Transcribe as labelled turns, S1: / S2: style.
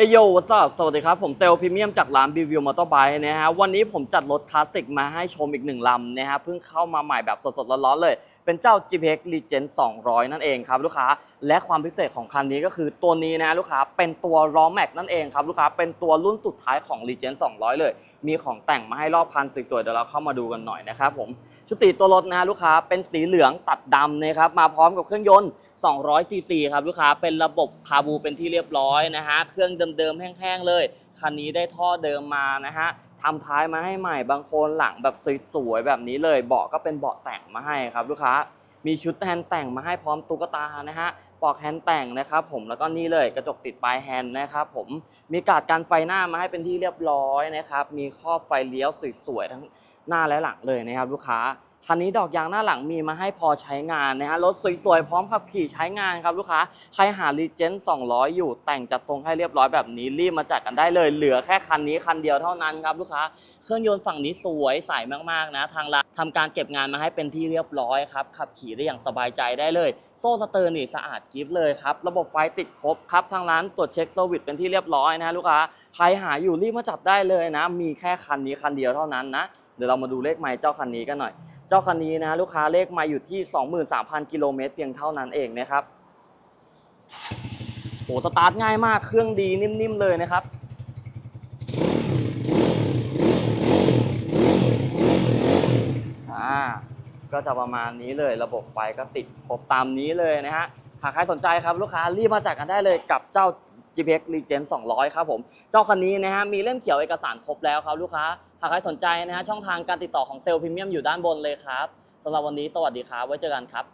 S1: เอโยวัสสวัสดีครับ ผมเซลพรีเมียมจากร้านบีวิวมอเตอร์ไบค์นะฮะ วันนี้ผมจัดรถคลาสสิกมาให้ชมอีกหนึ่งลำนะฮะ เพิ่งเข้ามาใหม่แบบสดๆ ร้อนๆเลย เป็นเจ้า GPX Legend 200 นั่นเองครับลูกค้า และความพิเศษของคันนี้ก็คือตัวนี้นะลูกค้า เป็นตัวล้อแม็กนั่นเองครับลูกค้า เป็นตัวรุ่นสุดท้ายของ Legend 200 เลย มีของแต่งมาให้รอบคันสวยๆ เดี๋ยวเราเข้ามาดูกันหน่อยนะครับผม ชุดสีตัวรถนะฮะลูกค้า เป็นสีเหลืองตัดดำนะครับ มาพร้อมกับเครื่องยนต์200ซีซีครับลูกค้า เป็นระบบคาบูเป็นที่เรียบร้อยนะฮะ เครื่องเดิมๆแห้งๆเลย คันนี้ได้ท่อเดิมมานะฮะทำท้ายมาให้ใหม่บางโคนหลังแบบสวยๆแบบนี้เลย เบาะก็เป็นเบาะแต่งมาให้ครับลูกค้า มีชุดแฮนด์แต่งมาให้พร้อมตุ๊กตานะฮะปลอกแฮนด์แต่งนะครับผมแล้วก็นี่เลยกระจกติดปลายแฮนด์นะครับผมมีการ์ดกันไฟหน้ามาให้เป็นที่เรียบร้อยนะครับมีครอบไฟเลี้ยวสวยๆทั้งหน้าและหลังเลยนะครับลูกค้า คันนี้ดอกยางหน้าหลังมีมาให้พอใช้งานนะฮะรถสวยๆ พร้อมขับขี่ใช้งานครับลูกค้า ใครหา r e g e n 200 อยู่แต่งจัดทรงให้เรียบร้อยแบบนี้รีบมาจัดกันได้เลย เหลือแค่คันนี้คันเดียวเท่านั้นครับลูกค้า เครื่องยนต์ฝั่งนี้สวยใสมากๆนะทางร้านทำการเก็บงานมาให้เป็นที่เรียบร้อยครับขับขี่ได้อย่างสบายใจได้เลย โซ่สเตอร์นี่สะอาดกิฟเลยครับระบบไฟติดครบครับทางร้านตรวจเช็คเซวิสเป็นที่เรียบร้อยนะฮะลูกค้าใครหาอยู่รีบมาจับได้เลยนะ มีแค่คันนี้คันเดียวเท่านั้นนะเดี๋ยวเรามาดูเลขไมล์เจ้าคันนี้กันหน่อย เจ้าคันนี้นะลูกค้าเลขมาอยู่ที่ 23,000 กิโลเมตรเพียงเท่านั้นเองนะครับโหสตาร์ทง่ายมากเครื่องดีนิ่มๆเลยนะครับอ่าก็จะประมาณนี้เลยระบบไฟก็ติดครบตามนี้เลยนะฮะหากใครสนใจครับลูกค้ารีบมาจัดกันได้เลยกับเจ้า GPX Regen 200 ครับผม เจ้าคันนี้นะฮะมีเล่มเขียวเอกสารครบแล้วครับลูกค้า หากใครสนใจนะฮะช่องทางการติดต่อของเซลล์พรีเมียมอยู่ด้านบนเลยครับสำหรับวันนี้สวัสดีครับ ไว้เจอกันครับ